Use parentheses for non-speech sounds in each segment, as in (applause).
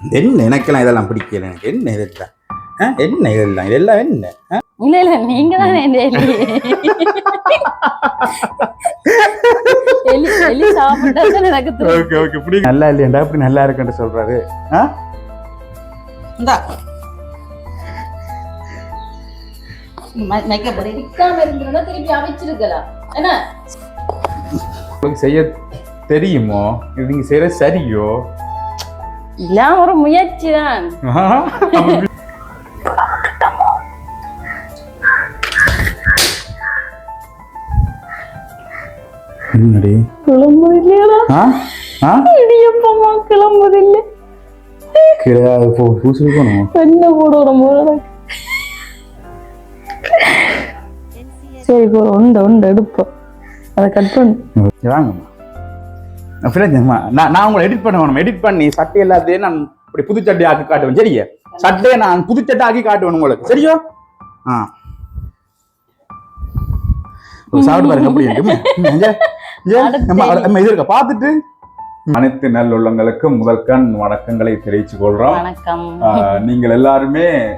என்ன எனக்கெல்லாம் இதெல்லாம் பிடிக்கல எனக்கு? என்ன இதெல்லாம்? என்ன இதெல்லாம்? இதெல்லாம் என்ன? இல்ல இல்ல நீங்க தானே எனக்கு நல்லா இல்லையாண்டா? அப்படி நல்லா இருக்குன்னு சொல்றாரு. செய்ய தெரியுமோ? நீங்க செய்யற சரியோ? எல்லாம் ஒரு முயற்சி தான் என்னடி? கிளம்புது இல்லையா ஆ? ஆ? இடியப்பமா கிளம்புது இல்ல கீழே போ பூசி போகணும். என்ன போட சரி உண்டு உண்டு எடுப்போம். அதை கட் பண்ணு. வாங்கம்மா. நான் நான் உங்களை எடிட் பண்ண வேணும்? எடிட் பண்ணி சட்டை எல்லாத்தையும் நான் இப்படி புது சட்டை ஆக்கி காட்டுவேன். சரியா? சட்டையை நான் புது சட்டை ஆக்கி காட்டுவேன் உங்களுக்கு. சரியா? ஆ. சாப்பிட்டு பாருங்க இது இருக்க? பார்த்துட்டு. அனைத்து நல்லுள்ளங்களுக்கும் முதல் கண் வணக்கங்களை தெரிவித்துக் கொள்றோம். நீங்கள் எல்லாருமே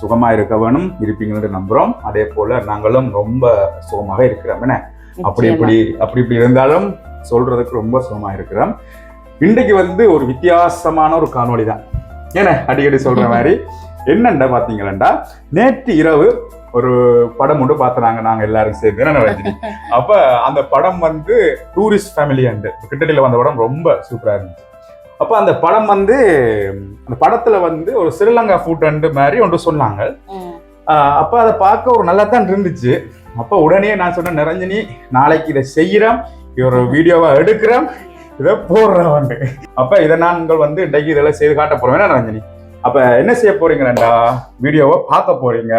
சுகமா இருக்க வேணும் இருப்பீங்கன்னு நம்புறோம். அதே போல நாங்களும் ரொம்ப சுகமாக இருக்கிறோம். என்ன? அப்படி இப்படி அப்படி இப்படி இருந்தாலும் சொல்றதுக்கு ரொம்ப சுகமா இருக்கிறோம் இன்றைக்கு வந்து ஒரு வித்தியாசமான ஒரு காணொளி தான். ஏன்னா அடிக்கடி சொல்ற மாதிரி? என்னண்டா பாத்தீங்களா நேற்று இரவு ஒரு படம் ஒன்று பார்த்துனாங்க நாங்க எல்லாரும் சேர்ந்து. என்ன (laughs) அப்ப அந்த படம் வந்து டூரிஸ்ட் ஃபேமிலி அண்டு கிட்டடியில் வந்த படம் ரொம்ப சூப்பரா இருந்துச்சு. அப்ப அந்த படம் வந்து அந்த படத்துல வந்து ஒரு ஸ்ரீலங்கா ஃபுட் அண்டு மாதிரி ஒன்று சொன்னாங்க. அப்ப அதை பார்க்க ஒரு நல்லா தான் இருந்துச்சு. அப்ப உடனே நான் சொன்னேன் நிரஞ்சனி நாளைக்கு இதை செய்யறோம் இது ஒரு வீடியோவா எடுக்கிறேன். இதை போடுறோம் அப்ப இதை நாங்கள் வந்து இன்றைக்கு இதெல்லாம் செய்து காட்ட போறோம். என்ன நிரஞ்சனி அப்ப என்ன செய்ய போறீங்கடா? வீடியோவை பார்க்க போறீங்க.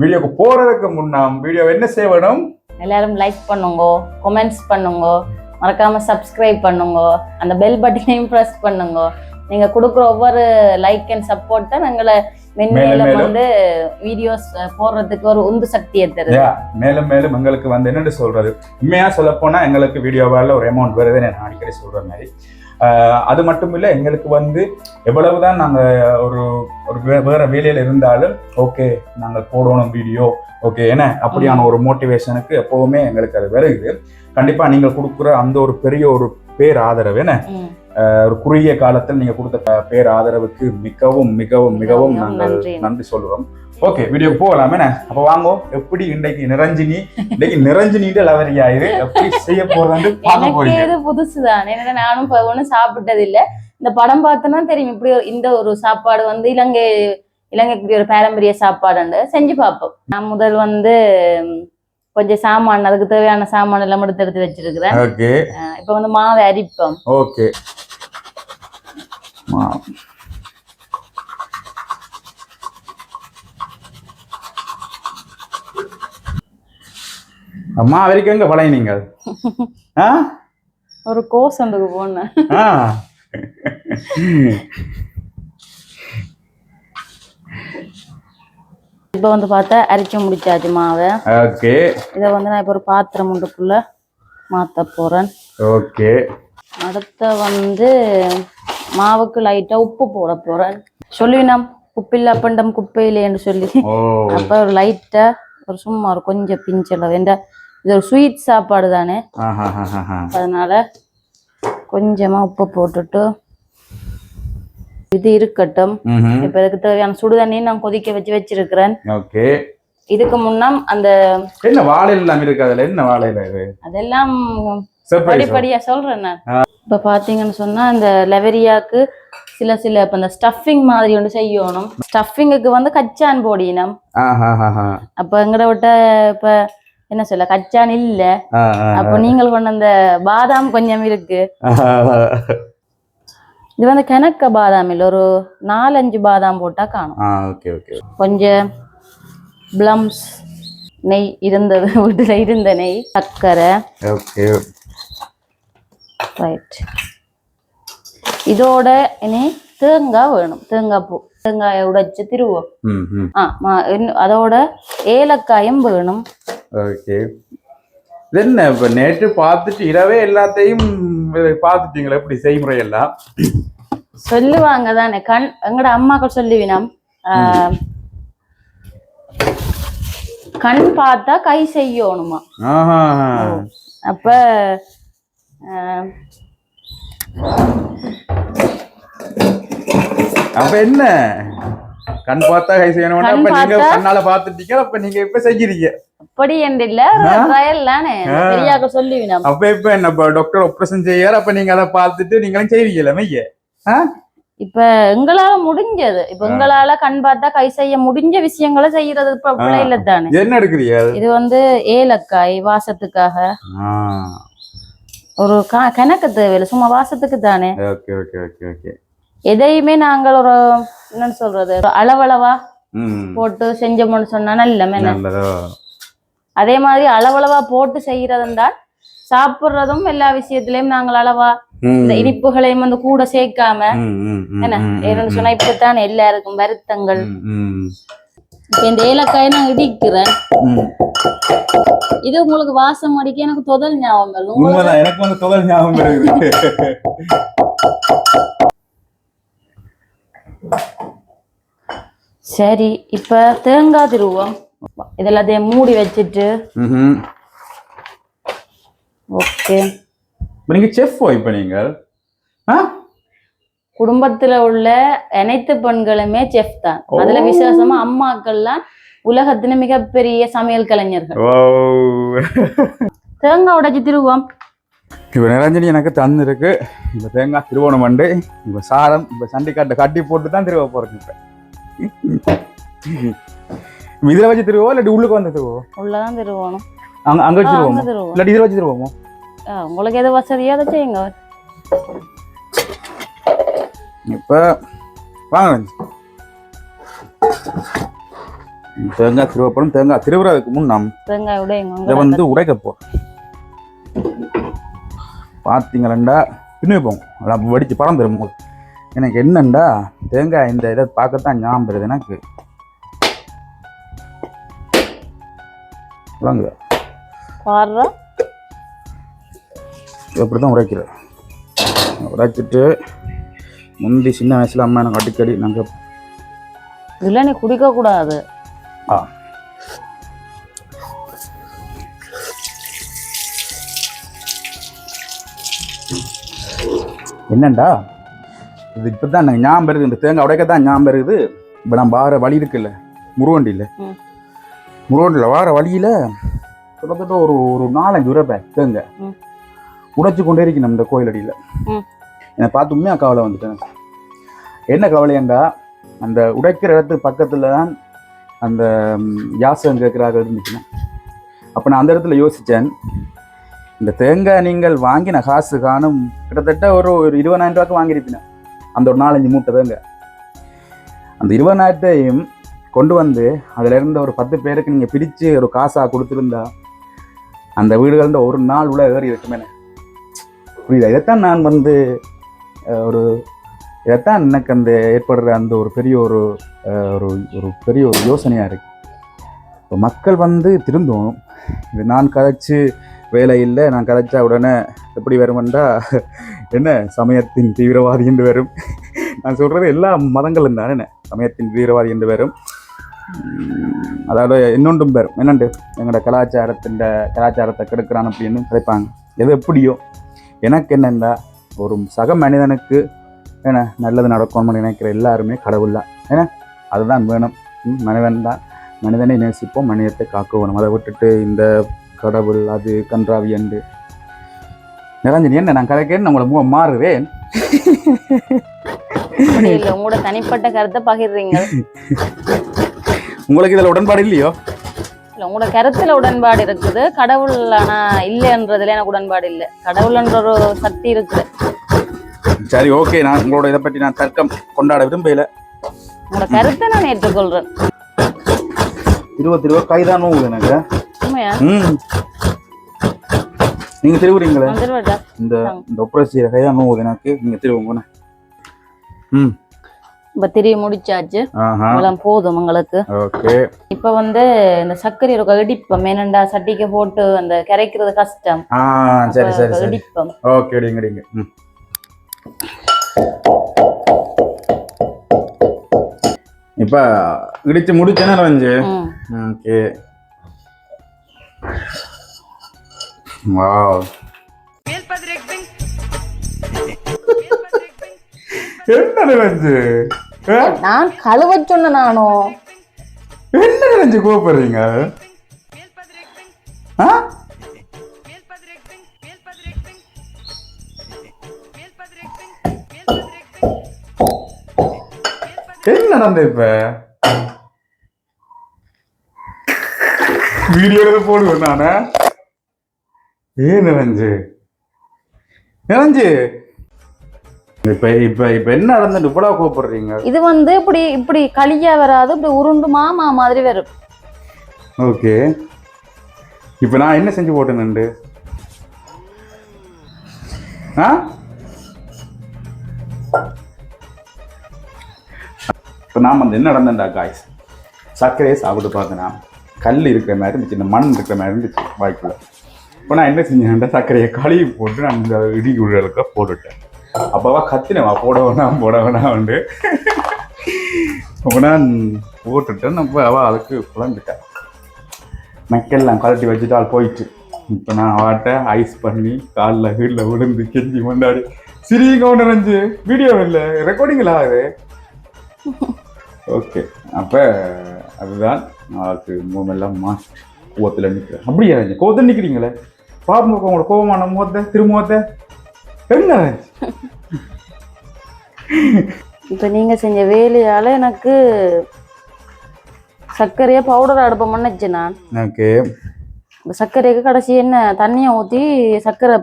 வீடியோக்கு போறதுக்கு முன்னாம் வீடியோ என்ன செய்ய வேணும்? எல்லாரும் லைக் பண்ணுங்க கமெண்ட்ஸ் பண்ணுங்க மறக்காம சப்ஸ்கிரைப் பண்ணுங்க அந்த பெல் பட்டனையும் ப்ரெஸ் பண்ணுங்க. நீங்க கொடுக்குற ஒவ்வொரு லைக் அண்ட் சப்போர்ட் தான் எங்களை மென்மேலும் மேலும். வந்து வீடியோஸ் போடுறதுக்கு ஒரு உந்து சக்தியை தருது. Yeah, மேலும் மேலும் எங்களுக்கு வந்து என்னன்னு சொல்றது? உண்மையா சொல்ல போனா எங்களுக்கு வீடியோவால ஒரு அமௌண்ட் வருது நான் அடிக்கடி சொல்ற மாதிரி. அது மட்டும் இல்ல எங்களுக்கு வந்து எவ்வளவுதான் நாங்க ஒரு ஒரு வேற வேலையில இருந்தாலும் ஓகே நாங்கள் போடணும் வீடியோ ஓகே என்ன? அப்படியான ஒரு மோட்டிவேஷனுக்கு எப்பவுமே எங்களுக்கு அது வருது. கண்டிப்பா நீங்கள் கொடுக்குற அந்த ஒரு பெரிய ஒரு பேர் ஆதரவு என்ன. ஒரு குறுகிய காலத்தில் நீங்க கொடுத்த பேர் ஆதரவுக்கு மிகவும் மிகவும் மிகவும் நாங்கள் நன்றி. சொல்றோம். ஓகே வீடியோக்கு போகலாம். என்ன? அப்ப வாங்கோ. எப்படி இன்றைக்கு நிரஞ்சினி? இன்னைக்கு நிரஞ்சினிட்டு லவரியா இது எப்படி செய்ய போறதுன்னு பார்க்க போறீங்க. இது ஏன்னா நானும் ஒண்ணும் சாப்பிட்டது இல்ல இந்த படம் பார்த்தோன்னா தெரியும். இப்படி இந்த ஒரு சாப்பாடு வந்து இலங்கை இலங்கைக்கு ஒரு பாரம்பரிய சாப்பாடுண்டு செஞ்சு பார்ப்போம். நான் முதல் வந்து கொஞ்சம் சாமான் அதுக்கு தேவையான சாமான் எல்லாம் எடுத்து எடுத்து வச்சிருக்கிறேன். இப்ப வந்து மாவை அரிப்போம். ஓகே. அம்மா வரைக்கும் எங்க பழைய நீங்கள் ஒரு கோஸ் ஒன்றுக்கு போனேன் இப்ப வந்து பார்த்தா அரிச்சு முடிச்சாச்சு மாவை. ஓகே. இதை வந்து நான் இப்ப ஒரு பாத்திரம் ஒன்றுக்குள்ள மாத்த போறேன். ஓகே. அடுத்த வந்து மாவுக்கு லைட்டா உப்பு போட போறேன். சொல்லுவினம் உப்பில்லா பண்டம் குப்பையிலேன்னு சொல்லி. அப்ப ஒரு லைட்டா ஒரு சும்மா ஒரு கொஞ்சம் பிஞ்சளவு இந்த இது ஒரு ஸ்வீட் சாப்பாடு தானே. அதனால கொஞ்சமா உப்பு போட்டுட்டு இது இருக்கட்டும். இப்ப இதுக்கு தேவையான சுடுதண்ணி நான் கொதிக்க வச்சு வச்சிருக்கிறேன். ஓகே. இதுக்கு முன்னம் அந்த என்ன வாழையில எல்லாம் இருக்கு? அதுல என்ன வாழையில அதெல்லாம் படிப்படியா சொல்றேன் நான். இப்ப பாத்தீங்கன்னு சொன்னா இந்த லெவரியாக்கு சில சில இப்ப இந்த ஸ்டஃபிங் மாதிரி ஒன்று செய்யணும். ஸ்டஃபிங்குக்கு வந்து கச்சான் போடினம். அப்ப எங்கட விட்ட இப்ப என்ன சொல்ல கச்சான் இல்ல. அப்ப நீங்கள் கொண்ட அந்த பாதாம் கொஞ்சம் இருக்கு. இது வந்து கிணக்க பாதாம் இல்ல ஒரு நாலஞ்சு பாதாம் போட்டா காணும். கொஞ்சம் பிளம்ஸ் நெய் இருந்தது (laughs) வீட்டுல இருந்த நெய் சர்க்கரை. ரைட் இதோட இனி தேங்காய் வேணும் தேங்காய் பூ தேங்காயை உடைச்சு திருவோம் ஆ அதோட ஏலக்காயும் வேணும் ஓகே என்ன இப்ப நேற்று பார்த்துட்டு இரவே எல்லாத்தையும் பார்த்துட்டீங்களா எப்படி செய்முறை எல்லாம் சொல்லுவாங்க தானே கண் எங்கட அம்மாக்கள் சொல்லுவினம் கண் பார்த்தா கை செய்யணுமா அப்ப அப்ப என்ன? கண் பார்த்தா கை செய்யணும். அப்ப நீங்க கண்ணால பாத்துட்டீங்க அப்ப நீங்க இப்ப செஞ்சிருக்கீங்க. அப்படி என்று இல்ல. ட்ரையல் தானே. ஆ. பெரியாக்க சொல்லுவினம் அப்ப இப்ப என்ன? டாக்டர் ஆபரேஷன் செய்யாரு அப்ப நீங்க அதை பார்த்துட்டு நீங்களும் செய்வீங்கல்ல மைய? இப்ப எங்களால முடிஞ்சது. இப்ப. எங்களால கண் பார்த்தா கை செய்ய முடிஞ்ச விஷயங்களை செய்யறது இப்ப ஆ. பிள்ளை தானே. என்ன எடுக்கிறீங்க? இது வந்து ஏலக்காய் வாசத்துக்காக. ஒரு கணக்கு தேவையில்லை. சும்மா வாசத்துக்கு தானே. Okay okay okay okay. எதையுமே நாங்கள் ஒரு என்னன்னு சொல்றது ஒரு அளவளவா போட்டு செஞ்சோம்னு சொன்னா நல்ல அதே மாதிரி அளவளவா போட்டு செய்யறதும் தான் சாப்பிடுறதும் எல்லா விஷயத்திலயும் நாங்கள் அளவா. இந்த இனிப்புகளையும் வந்து கூட சேர்க்காம என்ன? சொன்னா இப்பதான் எல்லாருக்கும் வருத்தங்கள். இப்ப இந்த ஏலக்காயை நான் இடிக்கிறேன். இது உங்களுக்கு வாசம் அடிக்க எனக்கு தொதல் ஞாபகம் உண்மைதான் எனக்கு வந்து தொகல் ஞாபகம் சரி இப்ப தேங்காய் திருவோம். இதெல்லாத்தையும் மூடி வச்சுட்டு. ஓகே. நீங்க செஃப் இப்ப நீங்கள்? ஆ? குடும்பத்துல உள்ள அனைத்து பெண்களுமே செஃப் தான். அதுல விசேஷமா அம்மாக்கள்லாம் உலகத்தின மிகப்பெரிய சமையல் கலைஞர்கள். தேங்காய் உடைச்சு திருவோம். இப்ப நிரஞ்சனி எனக்கு தந்து இருக்கு இப்ப தேங்காய் திருவோணம் வந்து இப்ப சாரம் இப்ப சண்டிக்காட்டை கட்டி போட்டு தான் திருவ போறேன் இப்ப. இதுல வச்சு திருவோ இல்லாட்டி உள்ளுக்கு வந்து திருவோ உள்ளதான் திருவோணும். அங்க அங்க வச்சு திருவோமோ? திருவோம். இல்லாட்டி இதுல வச்சு திருவோமோ? உங்களுக்கு எது வசதியோ அதை செய்யுங்க. இப்ப வாங்க. தேங்காய் திருவப்படும் தேங்காய் திருவுறதுக்கு முன் நாம் இதை வந்து உடைக்க போறோம். பார்த்தீங்களா பின்னே போங்க அதான் வெடிச்சு படம் தரும் உங்களுக்கு எனக்கு என்னண்டா தேங்காய் இந்த இதை பார்க்கத்தான் ஞாபகம் வருது எனக்கு. வாங்க. எப்படி தான் உடைக்கிறேன். உடைச்சிட்டு முந்தி சின்ன வயசுல அம்மா எனக்கு அடிக்கடி நாங்கள் இதுல நீ குடிக்க கூடாது. ஆ. என்னண்டா? இது இப்போ தான் எனக்கு ஞாபகம் இருக்குது இந்த தேங்காய் உடைக்க தான் ஞாபகம் இருக்குது இப்போ நான் வார வழி இருக்குல்ல முருவண்டியில் ம். முருவண்டியில் வார வழியில் கிட்டத்தட்ட ஒரு ஒரு நாலஞ்சு உரைப்பேன் தேங்காய் ம். உடைச்சு கொண்டே இருக்கணும் இந்த கோயிலடியில். ம். என்னை பார்த்து உண்மையாக கவலை வந்துட்டேன். என்ன கவலையண்டா? அந்த உடைக்கிற இடத்துக்கு பக்கத்தில் தான் அந்த யாசகம் கேட்குறாக இருந்துச்சுன்னா அப்போ நான் அந்த இடத்துல யோசித்தேன் இந்த தேங்காய் நீங்கள் வாங்கின காசு காணும் கிட்டத்தட்ட ஒரு ஒரு இருபதாயிரம் ரூபாய்க்கு வாங்கியிருப்பினேன் அந்த ஒரு நாலஞ்சு மூட்டை தேங்காய். அந்த இருபதாயிரத்தையும் கொண்டு வந்து அதில் இருந்த ஒரு பத்து பேருக்கு நீங்கள் பிரித்து ஒரு காசாக கொடுத்துருந்தா அந்த வீடுகளில் ஒரு நாள் உள்ள ஏறி இருக்குமே புரியுதா? இதைத்தான் நான் வந்து ஒரு இதைத்தான் எனக்கு அந்த ஏற்படுற அந்த ஒரு பெரிய ஒரு ஒரு ஒரு பெரிய ஒரு யோசனையாக இருக்கு. இப்போ மக்கள் வந்து திருந்தும் இது நான் கதைச்சு வேலை இல்லை நான் கதைச்சா உடனே எப்படி வருமெண்டா என்ன சமயத்தின் தீவிரவாதி என்று வரும். நான் சொல்கிறது எல்லா மதங்களும் தானே என்ன சமயத்தின் தீவிரவாதி என்று வரும். அதாவது இன்னொன்றும் வரும். என்னண்டு? எங்களோட கலாச்சாரத்தின் கலாச்சாரத்தை கெடுக்கிறான் அப்படின்னு கிடைப்பாங்க எது எப்படியோ? எனக்கு என்னென்னா ஒரு சக மனிதனுக்கு என்ன நல்லது நடக்கணும்னு நினைக்கிற எல்லாருமே கடவுள் தான். ஏன்னா அதுதான் வேணும். மனிதன் தான். மனிதனை நேசிப்போம் மனிதத்தை காக்குவோம். அதை விட்டுட்டு இந்த கடவுள் அது கன்றாவி என்று. நிரஞ்சனி என்ன நான் கதைக்கேன்னு உங்களை மாறுவேன்? உங்களோட தனிப்பட்ட கருத்தை பகிர்றீங்க. உங்களுக்கு இதில் உடன்பாடு இல்லையோ? இல்ல உங்களோட கருத்துல உடன்பாடு இருக்குது. கடவுள் ஆனா இல்லைன்றதுல எனக்கு உடன்பாடு இல்ல. கடவுள்ன்ற ஒரு சக்தி இருக்குது. சரி ஓகே நான் உங்களோட இதை பற்றி நான் தர்க்கம் கொண்டாட விரும்பல. உங்களோட கருத்தை நான் ஏற்றுக்கொள்றேன். இருபத்தி இருபது கைதான் நோவுது எனக்கு. ம். நீங்க திருவுறீங்களே? இந்த இந்த ஒப்ரஸ் செய்யற கைதான் நோவுது எனக்கு. நீங்க திருவுங்க ம். இப்ப திரிய முடிச்சாச்சு. இவ்வளவு போதும் உங்களுக்கு. ஓகே இப்ப வந்து இந்த சர்க்கரை ஒரு இடிப்பம் என்னண்டா சட்டிக்கு போட்டு அந்த கரைக்கிறது கஷ்டம். ஆ சரி சரி இடிப்பம் ஓகே இப்ப இடிச்சு முடிச்சேன்னா ரஞ்சு. ஓகே. வாவ். என்ன ரஞ்சு? நான் கழுவ சொன்ன நானும் என்ன ரஞ்சு கோப்படுறீங்க ஆ? என்ன நடந்த இப்ப? வீடியோ போடுவேன் நானு ஏன் நினைஞ்சு நினைஞ்சு இப்ப இப்ப இப்ப என்ன நடந்துட்டு இவ்வளவு கோப்படுறீங்க இது வந்து இப்படி இப்படி களியா வராது இப்படி உருண்டு மாமா மாதிரி வரும். ஓகே. இப்ப நான் என்ன செஞ்சு போட்டேன்னு ஆ? இப்போ நாம் வந்து என்ன நடந்தேன்டா காய்ஸ் சர்க்கரையை சாப்பிட்டு பார்த்தேன்னா கல் இருக்கிற மாதிரி இருந்துச்சு இந்த மண் இருக்கிற மாதிரி இருந்துச்சு வாய்க்குள்ள. இப்போ நான் என்ன செஞ்சேன்டா சர்க்கரையை கழுவி போட்டு நான் இந்த இடி உருளுக்க போட்டுட்டேன். அப்போவா கத்தினவா போட வேணாம் போட வேணாம் அப்போ நான் போட்டுட்டேன் அப்போ அவள் அதுக்கு குழம்பிட்டேன். மெக்கெல்லாம் கழட்டி வச்சுட்டு ஆள் போயிட்டு. இப்போ நான் அவட்ட ஐஸ் பண்ணி காலில் வீட்டில் விழுந்து கெஞ்சி கொண்டாடி சிறிய கவுண்டர் நினைஞ்சு வீடியோ இல்லை ரெக்கார்டிங்களா அது ஓகே அப்போ அதுதான் நாளைக்கு மூமெல்லாம் மாஸ்ட் கோவத்தில் நிற்கிறேன் அப்படியா இருந்துச்சு கோவத்தில் நிற்கிறீங்களே பாருங்க உங்களோட கோவமான முகத்தை திருமுகத்தை எங்க? இப்ப நீங்க செஞ்ச வேலையால எனக்கு சர்க்கரையை பவுடர் அடுப்போம்னு வச்சேன் நான். ஓகே சர்க்கரைக்கு கடைசி என்ன தண்ணியை ஊற்றி சர்க்கரை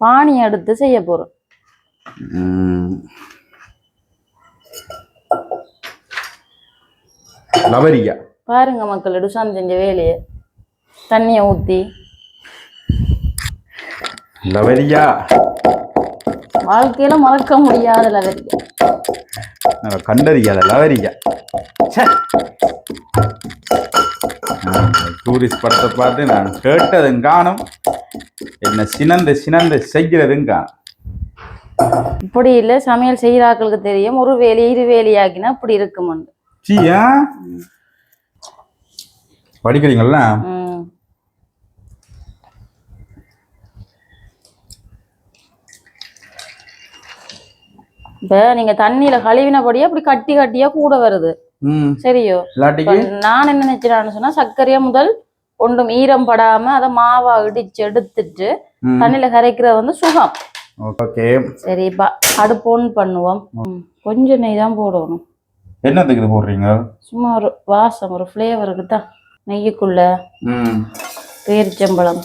பானி எடுத்து செய்ய போறோம் லவரியா பாருங்க மக்கள் டுசான் செஞ்ச வேலையை. தண்ணியை ஊற்றி லவரியா வாழ்க்கையில மறக்க முடியாத லவரியா கண்டறியாத லவரியா டூரிஸ்ட் படத்தை பார்த்து நான் கேட்டதும் காணும். என்ன சினந்து சினந்து செய்கிறதும் காணும். இப்படி இல்லை சமையல் செய்கிறாக்களுக்கு தெரியும். ஒரு வேலையை இரு வேலையாக்கினா இப்படி இருக்குமெண்டு சீயா படிக்கிறீங்களா? இப்போ நீங்க தண்ணியில கழுவினபடியே அப்படி கட்டி கட்டியா கூட வருது. சரியோ? நான் என்ன நினைச்சிடான்னு சொன்னா சர்க்கரையை முதல் ஒன்றும் ஈரம் படாம அதை மாவா இடிச்சு எடுத்துட்டு. தண்ணியில கரைக்கிற வந்து சுகம். ஓகே. சரி இப்ப அடுப்பு on பண்ணுவோம். கொஞ்சம் நெய் தான் போடணும். என்னத்துக்கு இது போடுறீங்க? சும்மா ஒரு வாசம் ஒரு ஃப்ளேவருக்கு தான் நெய்யுக்குள்ள பேரிச்சம்பழம்.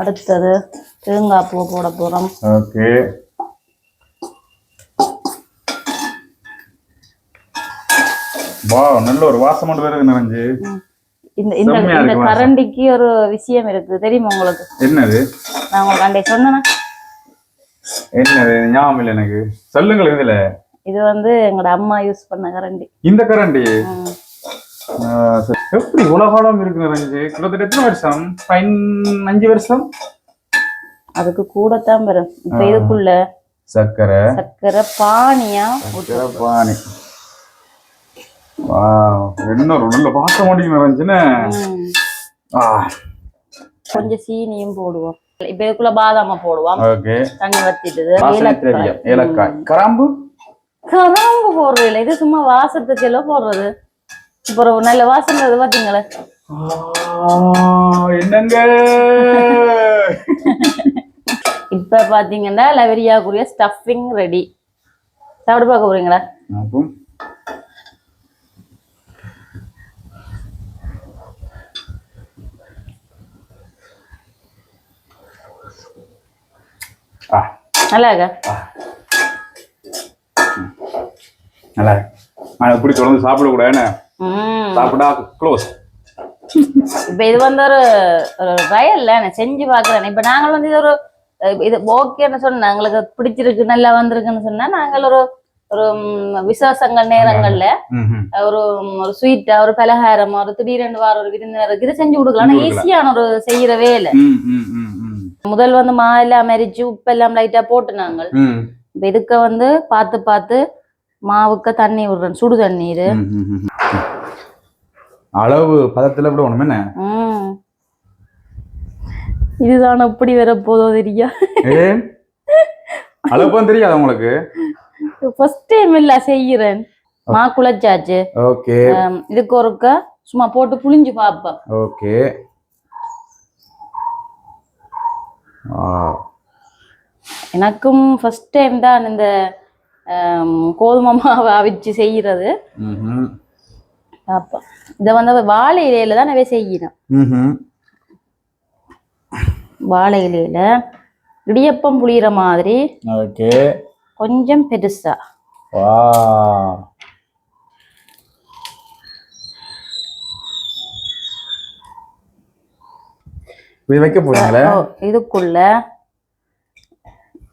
அடுத்தது தேங்காய் பூ போட போறோம். ஓகே. வா நல்ல ஒரு வாசம் மட்டும் வருது நிறைஞ்சு இந்த இந்த இந்த. கரண்டிக்கு ஒரு விஷயம் இருக்கு தெரியுமா உங்களுக்கு? என்னது? நான் உங்களுக்கு அண்டை சொன்னேனா? என்னது? ஞாபகம் இல்லை எனக்கு. சொல்லுங்கள் இதுல. இது வந்து எங்களோட அம்மா யூஸ் பண்ண கரண்டி. இந்த கரண்டி. எப்படி உலகாலம் இருக்கு நிறைஞ்சு கிட்டத்தட்ட எத்தனை வருஷம்? அஞ்சு வருஷம்? அதுக்கு கூடத்தான் வரும் இப்ப இதுக்குள்ள சர்க்கரை. சர்க்கரை பானியா சர்க்கரை பானி. என்ன நல்ல நிறைஞ்சுன்னு கொஞ்சம் சீனியும் போடுவோம். இப்ப இதுக்குள்ள பாதாம போடுவோம். தண்ணி திரவியம் ஏலக்காய். கிராம்பு? கராம்பு போடுறது இல்லை இது சும்மா வாசத்துக்கு எல்லாம் போடுறது. ஒரு நல்ல வாசனை இது பாத்தீங்களா? என்னங்க? இப்ப பாத்தீங்கன்னா லவரியாக்குரிய ஸ்டஃபிங் ரெடி சாப்பிட்டு பார்க்க போறீங்களா? நல்லா இருக்கா நல்லா. நான் இப்படி தொடர்ந்து சாப்பிடக்கூடாதுன்னு சாப்பிட்டா க்ளோஸ் இப்ப இது வந்து ஒரு ஒரு ட்ரையல்ல நான் செஞ்சு பாக்குறேன் இப்ப நாங்கள் வந்து இது ஒரு இது ஓகேன்னு சொன்னா எங்களுக்கு பிடிச்சிருக்கு நல்லா வந்திருக்குன்னு சொன்னா நாங்கள் ஒரு ஒரு விசேஷங்கள் நேரங்கள்ல ஒரு ஒரு ஸ்வீட்டா ஒரு பலகாரம் ஒரு திடீரென்று வார ஒரு விருந்தினருக்கு இது செஞ்சு கொடுக்கலாம். ஈஸியான ஒரு செய்யற வேலை முதல் வந்து மா எல்லாம் மரிச்சு உப்பு எல்லாம் லைட்டா போட்டு நாங்கள். இப்ப இதுக்க வந்து பார்த்து பார்த்து மாவுக்க தண்ணி விடுறேன் சுடு தண்ணீர். அளவு பதத்துல கூட ஒண்ணுமே என்ன? இதுதான் எப்படி வரப்போதோ தெரியா? ஏ அளவுப்பம் தெரியாது உங்களுக்கு? ஃபர்ஸ்ட் டைம் இல்ல செய்யறேன் மா குழச்சாச்சு ஓகே. இதுக்கு ஒருக்க சும்மா போட்டு புளிஞ்சு பார்ப்பேன் ஓகே. எனக்கும் ஃபர்ஸ்ட் டைம் தான் இந்த கோதுமை மாவை அவிச்சு செய்யறது. பார்ப்பேன் இதை வந்து வாழை இலையில தான் நான் ம்ஹும். வாழை இலையில இடியப்பம் புளியிற மாதிரி கொஞ்சம் பெருசா. வைக்க போறீங்களே? இதுக்குள்ள.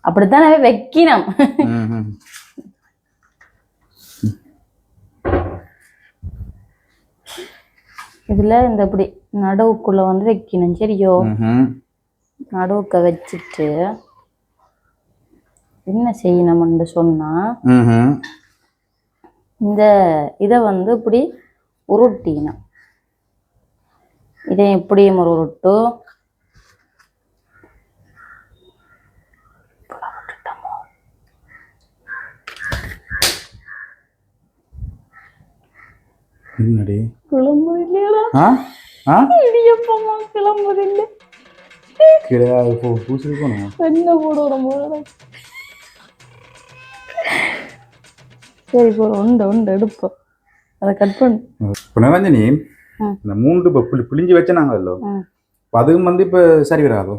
அப்படித்தான் வைக்கணும். இதுல இந்த இப்படி நடுவுக்குள்ள வந்து வைக்கணும். சரியோ. நடுவுக்க வச்சுட்டு என்ன செய்யணும்னு சொன்னா ம்ஹும். இந்த இதை வந்து இப்படி உருட்டினோம் இதை இப்படியும் ஒரு உருட்டு? என்னடி? கிளம்புது இல்லையா ஆ? ஆ? இடியப்பமா கிளம்புது இல்லை கிடையாது போ பூசிருக்கணும் என்ன போடுறோம் போட சரி போற உண்டு உண்டு எடுப்போம் அதை கட் பண்ணு. இப்போ நிரஞ்சனி. இந்த மூன்று இப்போ புளி புளிஞ்சு வச்ச நாங்களோ ம். இப்போ அதுவும் வந்து இப்போ சரி வராதோ?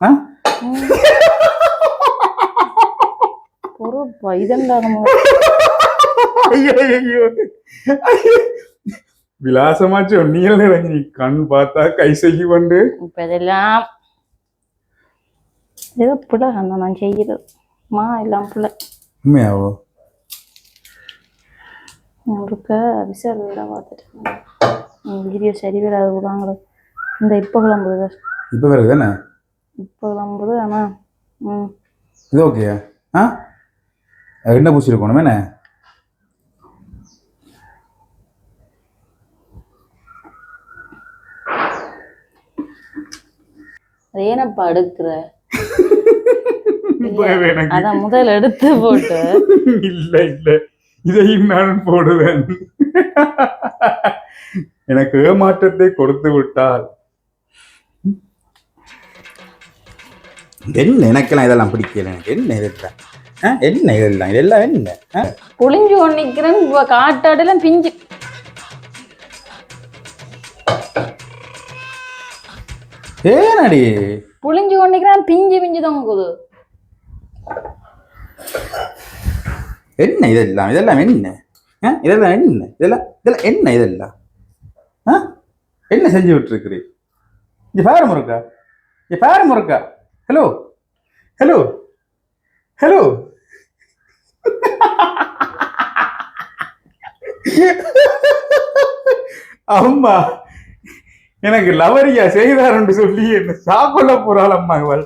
ஆ? பொறுப்பா இதெல்லாம் ஐயோ ஐயோ. விலாசமாச்சு நீல நிரஞ்சனி கண் பார்த்தா கை செய்ய கொண்டு. இப்ப இதெல்லாம் ஏதோ பிள்ளை அந்த நான் செய்கிறது மா எல்லாம் பிள்ளை உண்மையாவோ? இருக்க விசால் விட பார்த்துட்டு வீடியோ சரி வராது விடாங்களோ இந்த இப்போ கிளம்புது இப்போ வருது தானே? இப்போ கிளம்புது ஆனா ம். இது ஓகே ஆ? என்ன பூசிருக்கணும் என்ன ஏனப்பா எனக்கு. அதான் முதல்ல எடுத்து போட்டு. இல்ல இல்ல. இதையும் நான் போடுவேன். எனக்கு ஏமாற்றத்தை கொடுத்து விட்டால். என்ன எனக்கெல்லாம் இதெல்லாம் பிடிக்கல எனக்கு? என்ன இதெல்லாம்? என்ன இதெல்லாம்? இதெல்லாம் என்ன? புளிஞ்சு ஒன்னிக்கிறேன் காட்டாடுலாம் பிஞ்சு ஏனடி? புளிஞ்சு ஒன்னிக்கிறேன் பிஞ்சு பிஞ்சு தொங்குது. என்ன இதெல்லாம்? இதெல்லாம் என்ன? இதெல்லாம் என்ன? இதெல்லாம் இதெல்லாம் என்ன இதெல்லாம்? ஆ? என்ன செஞ்சு விட்டுருக்குறீ? இங்க பாரு முருக்கா இங்க பாரு முருக்கா ஹலோ ஹலோ ஹலோ அம்மா. எனக்கு லவரியா செய்தார் சொல்லி என்ன சாப்பிட போறாள் அம்மா இவள்.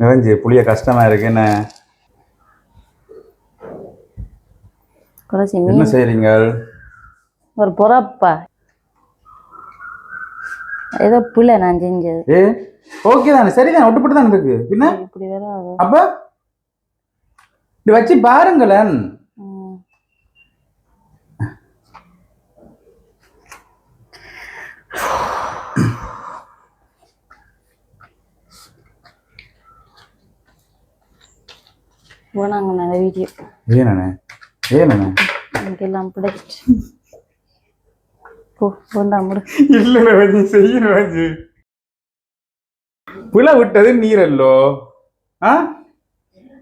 நிறைஞ்சு புளிய கஷ்டமா இருக்கு என்ன? என்ன செய்றீங்க ஒரு பொறப்பா. ஏதோ பிள்ளை நான் செஞ்சது. ஏ ஓகே தானே சரிதான் ஒட்டுப்பட்டு தானே இருக்கு. பின்ன? இப்படி அப்ப? இது வச்சு பாருங்களேன். போனாங்க நல்ல வீடியோ ஏனண்ணே? ஏனண்ணே? எனக்கு எல்லாம் பிடிச்சிட்டு போ போண்டா முடு. இல்ல ரவஜி செய்யணும் ரவஜி புல விட்டது நீரல்லோ? ஆ?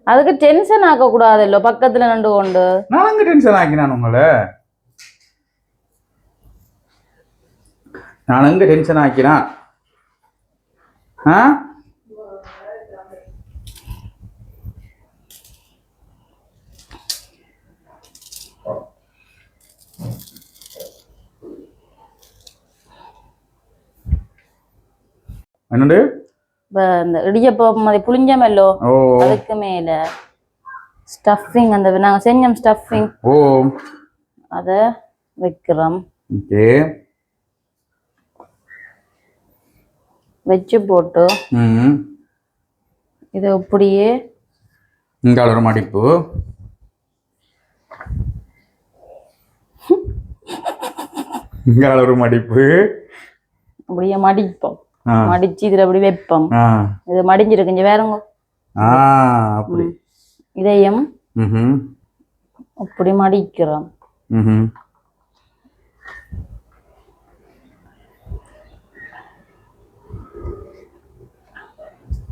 அதுக்கு டென்ஷன் ஆக்க கூடாதல்லோ பக்கத்துல நின்று கொண்டு? நான் அங்க டென்ஷன் ஆக்கினான் உங்களை? நான் அங்க டென்ஷன் ஆக்கினான்? ஆ? என்னண்டு இந்த இடியப்பம் அது புளிஞ்சமல்லோ அதுக்கு மேல ஸ்டஃபிங் அந்த நாங்க செஞ்சோம் ஸ்டஃபிங் ஓ. அத வைக்கிறோம். ஓகே. வச்சு போட்டு இதை அப்படியே இங்கே ஒரு மடிப்பு. இங்கே ஒரு மடிப்பு. அப்படியே மடிப்போம். மடிச்சு இதுல அப்படி வைப்போம். இது மடிஞ்சிருக்கு. இங்க வேறங்க அப்படி. இதையும் அப்படி மடிக்கிறோம்.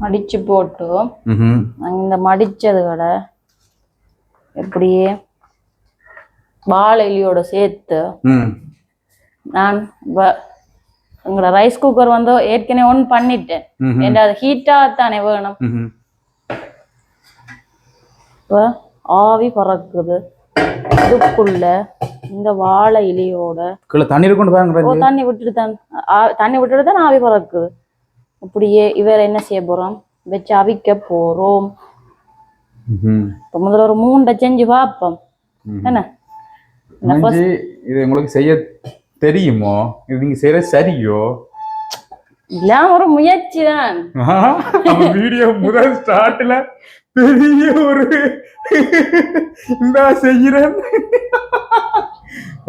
மடிச்சு போட்டு இந்த மடிச்சதுகளை இப்படியே வாழை இலையோட சேர்த்து நான் எங்களோட ரைஸ் குக்கர் வந்து ஏற்கனவே ஒன் பண்ணிட்டேன். ம்ஹும். ஏன்னா அது ஹீட்டா தானே வேணும்? இப்போ ஆவி பறக்குது. இதுக்குள்ள இந்த வாழை இலையோட கீழே தண்ணி தண்ணி விட்டுட்டு தான். தண்ணி விட்டுட்டு தான் ஆவி பறக்குது. அப்படியே இவர் என்ன செய்ய போறோம்? வச்சு அவிக்க போறோம். இப்போ முதல்ல ஒரு மூண்டை செஞ்சு பார்ப்போம் என்ன? இது உங்களுக்கு செய்ய தெரியுமோ? இது நீங்க செய்யற சரியோ? எல்லாம் ஒரு முயற்சி தான் வீடியோ முதல் ஸ்டார்ட்ல பெரிய ஒரு இந்த செய்கிறேன்.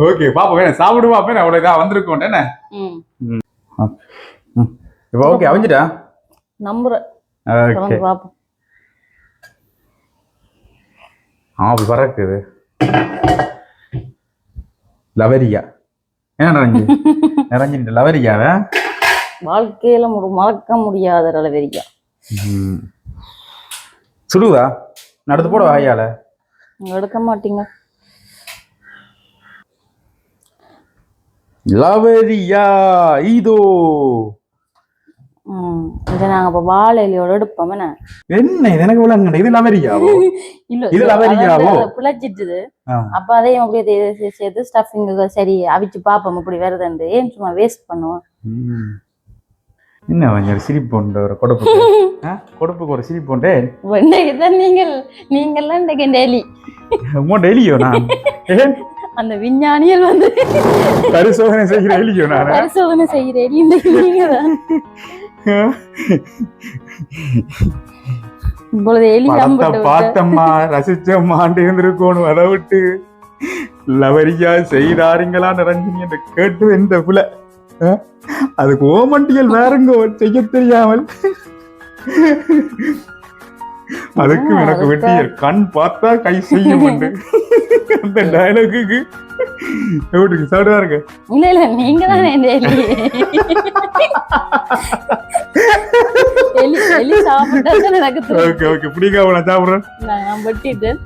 ஓகே பாப்போம் வேணா சாப்பிடு பாப்பேன் அவ்வளவு இதா வந்திருக்கோம். என்ன? இப்போ ஓகே அவிஞ்சிட்டா? நம்புறேன். ஓகே பார்ப்போம் ஆ பறக்குது. லவரியா? என்ன (laughs) ரஞ்சி ரஞ்சி லவரியாவ? வாழ்க்கையில ஒரு மறக்க முடியாத அளவெரிக்கா ம். சுடுதா நடந்து போட வாயால. எடுக்க மாட்டீங்க. லவரியா? இதோ. இதை நாங்க இப்ப வாழை இலையோட எடுப்போம் என்ன? இது? எனக்கு விளங்குன இது லவரியாவோ? (laughs) இல்ல இது லவரிக்காவோ? பிழைச்சிட்டுது. அப்ப அதையும் அப்படியே சேர்த்து ஸ்டஃபிங்கு சரி அவிச்சு பார்ப்போம் இப்படி வருதுண்டு ஏன் சும்மா வேஸ்ட் பண்ணுவோம். என்ன கொஞ்சம் சிரிப்பு உண்டு ஒரு கொடுப்புக்கு? (laughs) ஆ? கொடுப்புக்கு ஒரு சிரிப்பு உண்டு. இன்னைக்கு தான் நீங்கள் நீங்கெல்லாம் இன்றைக்கு டெய்லி. எலியோ நான்? அந்த விஞ்ஞானிகள் வந்து பரிசோதனை செய்கிற எலியோ நான்? பரிசோதனை செய்கிறேன் இன்னைக்கு நீங்க தான் (laughs) இப்பொழுது எலி பார்த்தம்மா ரசிச்சம்மாண்டு இருந்திருக்கணும் அதை விட்டு. லவரியா செய்தாருங்களா ரஞ்சினி என்று கேட்டு இந்த புல. ஆ? அதுக்கு ஓமண்டியல் வேறங்க செய்ய தெரியாமல். அதுக்கு ஆ, எனக்கு வெட்டியல் கண் பார்த்தா கை செய்யும் உண்டு. அந்த டயலாகுக்கு எப்படி சாப்பிடுவா இருக்கு. இல்ல இல்ல நீங்க தான் எலி. எலி சாப்பிட்டா எனக்கு. ஓகே ஓகே பிடிக்காம நான் சாப்பிடுறேன். நான் வெட்டிட்டேன்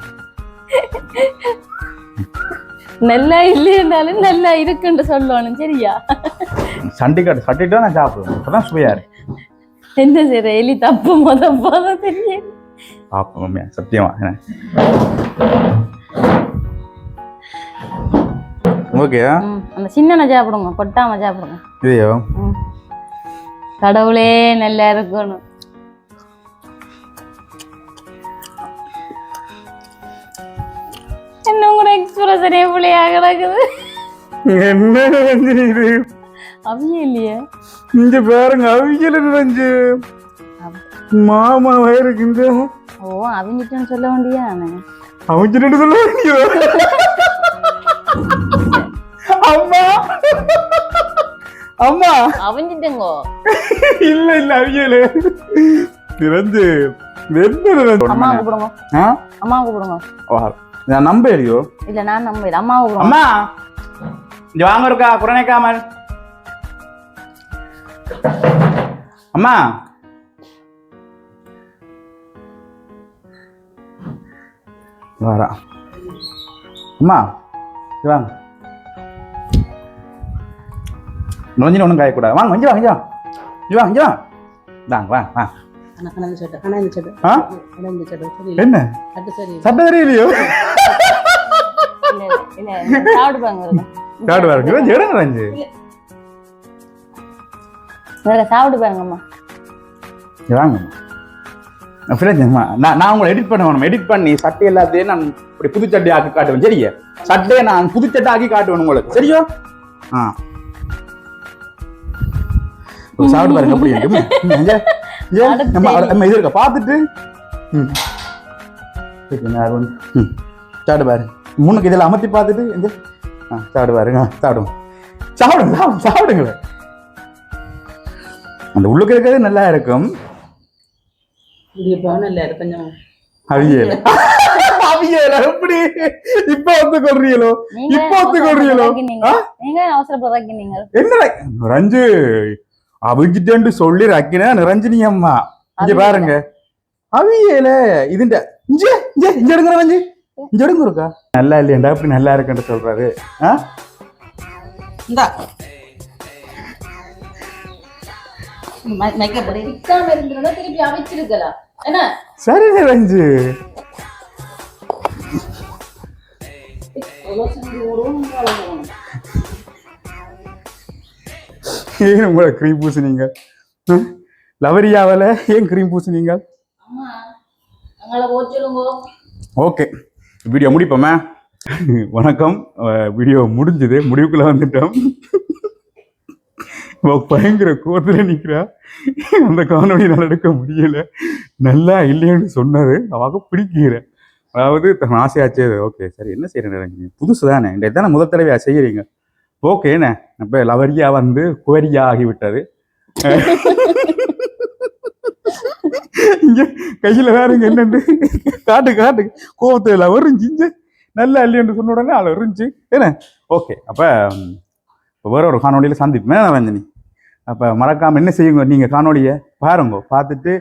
நல்லா இல்லைன்னாலும் நல்லா இருக்குன்னு சொல்லணும் சரியா? சண்டி காட்டு சட்டிட்டு நான் சாப்பிடுவேன். அப்பதான் சுவையா இருக்கு. என்ன செய்யற எலி தப்பு மொத போத தெரியும் பாப்போம் மம்மியா சத்தியமா என்ன? ஓகே அந்த சின்ன சாப்பிடுங்க கொட்டாம சாப்பிடுங்க. இதையோ. கடவுளே நல்லா இருக்கணும். என்ன உங்களோட எக்ஸ்பிரஷனே பிள்ளையா கிடக்குது என்ன இது? அவிய இல்லையே? இங்க பாருங்க அவியல ரஞ்சு. மாமா வயிறுக்கு இந்த ஓ அவிஞ்சிட்டுன்னு சொல்ல வேண்டியானே அமைச்சிட்டு சொல்ல வேண்டியதா? அம்மா அம்மா அவிஞ்சிட்டுங்கோ இல்ல இல்ல அவியல ரஞ்சு அம்மா கூப்பிடுங்க? அம்மா கூப்பிடுங்க வா. நான் நம்ப இல்லையோ இல்ல நான் நம்பல அம்மா கூப்பிடுங்க அம்மா இங்க வாங்க இருக்கா அம்மா வாரா அம்மா வாங்க. நுழைஞ்சின ஒன்றும் காயக்கூடாது. வாங்க கொஞ்சம் வாங்க சட்டை. சட்டை. ஆ? அனந்த சட்டை. சரி என்ன வாங்கம்மா நான் நான் உங்களை எடிட் பண்ண வேணும்? எடிட் பண்ணி சட்டை எல்லாத்தையும் நான் இப்படி புது சட்டை ஆக்கி காட்டுவேன் சரியா? சட்டையை நான் புது சட்டை ஆக்கி காட்டுவேன் உங்களுக்கு சரியோ? ஆ. சாப்பிட்டு பாருங்க எப்படி இருக்கு? நம்ம இது இருக்க? பார்த்துட்டு ம். சாப்பிட்டு பாரு. முன்னுக்கு இதில் அமர்த்தி பார்த்துட்டு இந்த ஆ சாப்பிட்டு பாருங்க சாப்பிடுவோம். சாப்பிடுங்க சாப்பிடுங்களேன் அந்த உள்ளுக்கு இருக்கிறது நல்லா இருக்கும். இடியப்பா நல்லா இருக்கு கொஞ்சம் அவியல். அவியல். எப்படி இப்ப வந்து கொள்றீங்களோ இப்ப வந்து கொள்றீங்களோ? நீங்க. அவசரப்படுறீங்க என்ன ரஞ்சு அவிஞ்சிட்டேன்னு சொல்லி ரக்கின நிரஞ்சனி அம்மா. இங்க? பாருங்க. அவியல இதுண்ட எடுங்க ரஞ்சு. எடுங்க இருக்கா நல்லா இல்லையண்டா இப்படி நல்லா இருக்குன்னு சொல்றாரு. ஆ? இந்தா. திருப்பி என்ன சரி ரஞ்சு. ஏன் உங்களை க்ரீம் பூசுனீங்க? லவரியாவில் ஏன் க்ரீம் பூசுனீங்க? ஓகே வீடியோ முடிப்போமே. வணக்கம். வீடியோ முடிஞ்சது. முடிவுக்குள்ள வந்துட்டோம். பயங்கர கோத்துல நிற்கிறா அந்த காணொலி நான் எடுக்க முடியல. நல்லா இல்லைன்னு சொன்னது அவங்க பிடிக்கிறேன் அதாவது தன் ஆசையாச்சே ஓகே சரி என்ன செய்யறேன் புதுசு தானே. இந்த தானே முதல் தடவையா செய்யறீங்க? ஓகே என்ன? இப்போ லவரியா வந்து குவரியா ஆகிவிட்டது. இங்க கையில வேறங்க என்னன்னு. காட்டு காட்டு. கோபத்தில் வரும் நல்லா இல்லைன்னு சொன்ன உடனே அதில் இருந்துச்சு என்ன? ஓகே அப்போ இப்போ வேற ஒரு காணொலியில் சந்திப்போமே. ரஞ்சனி? அப்போ மறக்காமல் என்ன செய்யுங்க? நீங்கள் காணொலியை பாருங்க. பார்த்துட்டு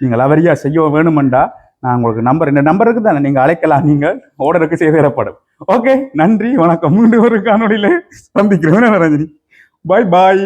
நீங்கள் லவரியா செய்ய வேணுமெண்டா நான் உங்களுக்கு நம்பர் இந்த நம்பருக்கு தானே நீங்கள் அழைக்கலாம். நீங்கள் ஓடருக்கு செய்து தரப்படும் ஓகே நன்றி வணக்கம். மீண்டும் ஒரு காணொலியில் சந்திக்கிறேன் ரஞ்சனி? பாய் பாய்